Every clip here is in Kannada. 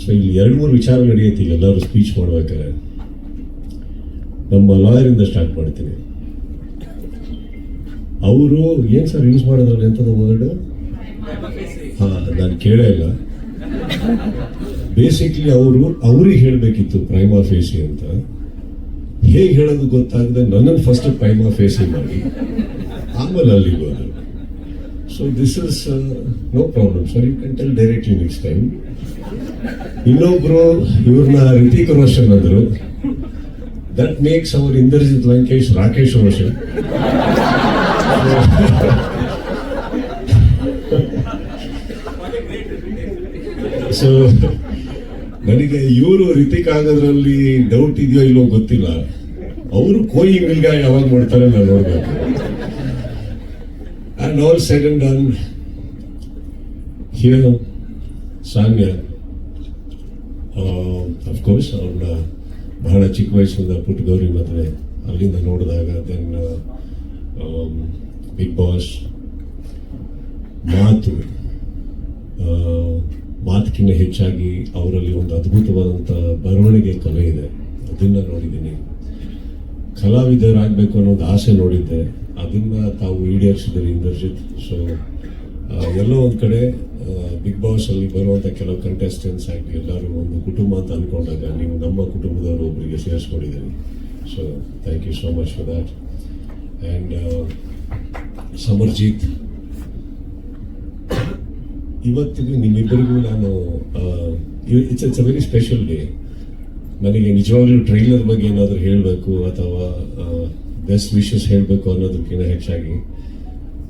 ಸೊ ಇಲ್ಲಿ ಎರಡು ಮೂರು ವಿಚಾರ ನಡೆಯುತ್ತೆ ಈಗ ಎಲ್ಲರೂ ಸ್ಪೀಚ್ ಮಾಡ್ಬೇಕಾದ್ರೆ ನಮ್ಮ ಲಾಯರಿಂದ ಸ್ಟಾರ್ಟ್ ಮಾಡ್ತೀನಿ. ಅವರು ಏನು ಸರ್ ಯೂಸ್ ಮಾಡೋದ್ರಲ್ಲಿ ಎಂಥದ್ದು ವರ್ಡ್ ಹಾಂ, ನಾನು ಕೇಳೇ ಇಲ್ಲ. ಬೇಸಿಕ್ಲಿ ಅವರು, ಅವ್ರಿಗೆ ಹೇಳಬೇಕಿತ್ತು ಪ್ರೈಮಾ ಫೇಸಿ ಅಂತ. ಹೇಗೆ ಹೇಳೋದು ಗೊತ್ತಾಗದೆ ನನ್ನನ್ನು ಫಸ್ಟ್ ಪ್ರೈಮಾ ಫೇಸಿ ಮಾಡಿ. ಆಮೇಲೆ ಅಲ್ಲಿಗೆ ಹೋದ್ರು. So this is no problem sir you can tell directly next time ಇನ್ನೊಬ್ರು ಇವ್ರನ್ನ ರಿತಿಕ್ ರೋಷನ್ ಅಂದರು. ದಟ್ ಮೇಕ್ಸ್ ಅವರ್ ಇಂದ್ರಜಿತ್ ಲಂಕೇಶ್ ರಾಕೇಶ್ ರೋಷನ್ ಸೊ ನನಗೆ ಇವರು ರಿತಿಕ್ ಆಗೋದ್ರಲ್ಲಿ ಡೌಟ್ ಇದೆಯೋ ಇಲ್ಲೋ ಗೊತ್ತಿಲ್ಲ. ಅವರು ಕೋಯಿ ಮಿಲ್ಗ ಯಾವಾಗ ಮಾಡ್ತಾರೆ, ನಾನು ನೋಡ್ಬೇಕು. And all said and done here Sanya of course ಅವ್ರನ್ನ ಬಹಳ ಚಿಕ್ಕ ವಯಸ್ಸಿಂದ ಪುಟ್ಟ ಗೌರಿ ಮದುವೆ ಅಲ್ಲಿಂದ ನೋಡಿದಾಗ ದೆನ್ ಬಿಗ್ ಬಾಸ್ ಮಾತು ಆ, ಮಾತಕ್ಕಿಂತ ಹೆಚ್ಚಾಗಿ ಅವರಲ್ಲಿ ಒಂದು ಅದ್ಭುತವಾದಂಥ ಬರವಣಿಗೆ ಕಲೆ ಇದೆ. ಅದನ್ನು ನೋಡಿದ್ದೀನಿ. ಕಲಾವಿದರಾಗಬೇಕು ಅನ್ನೋದು ಆಸೆ ನೋಡಿದ್ದೆ. ಅದನ್ನ ತಾವು ಈಡೇರಿಸಿದ್ರಿ ಇಂದರ್ಜಿತ್. ಸೊ ಎಲ್ಲೋ ಒಂದು ಕಡೆ ಬಿಗ್ ಅಲ್ಲಿ ಬರುವಂಥ ಕೆಲವು ಕಂಟೆಸ್ಟೆಂಟ್ಸ್ ಆಗಿ ಎಲ್ಲರೂ ಒಂದು ಕುಟುಂಬ ಅಂತ ಅಂದ್ಕೊಂಡಾಗ ನೀವು ನಮ್ಮ ಕುಟುಂಬದವರು ಒಬ್ಬರಿಗೆ ಸೇರಿಸ್ಕೊಂಡಿದ್ದೀರಿ. So thank you so much for that and Samarjit. ಇವತ್ತಿಗೂ ನಿಮ್ಮಿಬ್ಬರಿಗೂ ನಾನು it's it's a very special day ನನಗೆ ನಿಜವಾಗ್ಲೂ ಟ್ರೈಲರ್ ಬಗ್ಗೆ ಏನಾದರೂ ಹೇಳಬೇಕು ಅಥವಾ ಬೆಸ್ಟ್ ವಿಶಸ್ ಹೇಳಬೇಕು ಅನ್ನೋದಕ್ಕಿಂತ ಹೆಚ್ಚಾಗಿ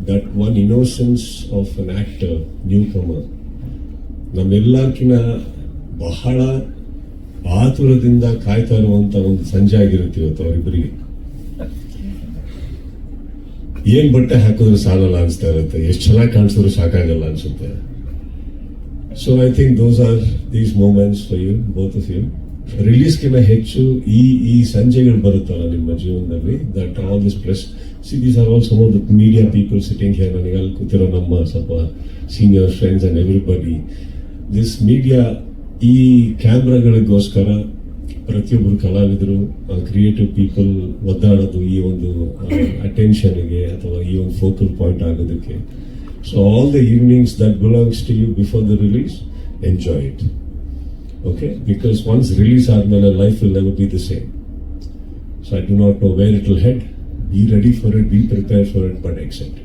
that one innocence of an actor newcomer ನಮ್ಮೆಲ್ಲರ್ಕಿನ್ನ ಬಹಳ ಆತುರದಿಂದ ಕಾಯ್ತಾ ಇರುವಂತ ಒಂದು ಸಂಜೆ ಆಗಿರುತ್ತೆ ಇವತ್ತು ಅವರಿಬ್ಬರಿಗೆ. ಏನ್ ಬಟ್ಟೆ ಹಾಕಿದ್ರು ಸಾಲಲ್ಲ ಅನ್ಸ್ತಾ ಇರುತ್ತೆ. ಎಷ್ಟು ಚೆನ್ನಾಗಿ ಕಾಣಿಸಿದ್ರು ಸಾಕಾಗಲ್ಲ ಅನ್ಸುತ್ತೆ. So I think those are these moments for you both of you ರಿಲೀಸ್ಗಿಂತ ಹೆಚ್ಚು ಈ ಈ ಸಂಜೆಗಳು ಬರುತ್ತಲ್ಲ ನಿಮ್ಮ ಜೀವನದಲ್ಲಿ that all this plus see these are all some of the media people sitting here ನನಗೆ ಅಲ್ಲಿ ಕೂತಿರೋ ನಮ್ಮ ಸ್ವಲ್ಪ senior friends and everybody this media ಈ ಕ್ಯಾಮ್ರಾಗಳಿಗೋಸ್ಕರ ಪ್ರತಿಯೊಬ್ಬರು ಕಲಾವಿದರು ಕ್ರಿಯೇಟಿವ್ ಪೀಪಲ್ ಒದ್ದಾಡೋದು ಈ ಒಂದು ಅಟೆನ್ಷನ್ಗೆ ಅಥವಾ ಈ ಒಂದು ಫೋಕಲ್ ಪಾಯಿಂಟ್ ಆಗೋದಕ್ಕೆ. So all the evenings that belongs to you before the release enjoy it okay because once release ಆದಮೇಲೆ life will never be the same so I do not know where it will head be ready for it be prepare for it but except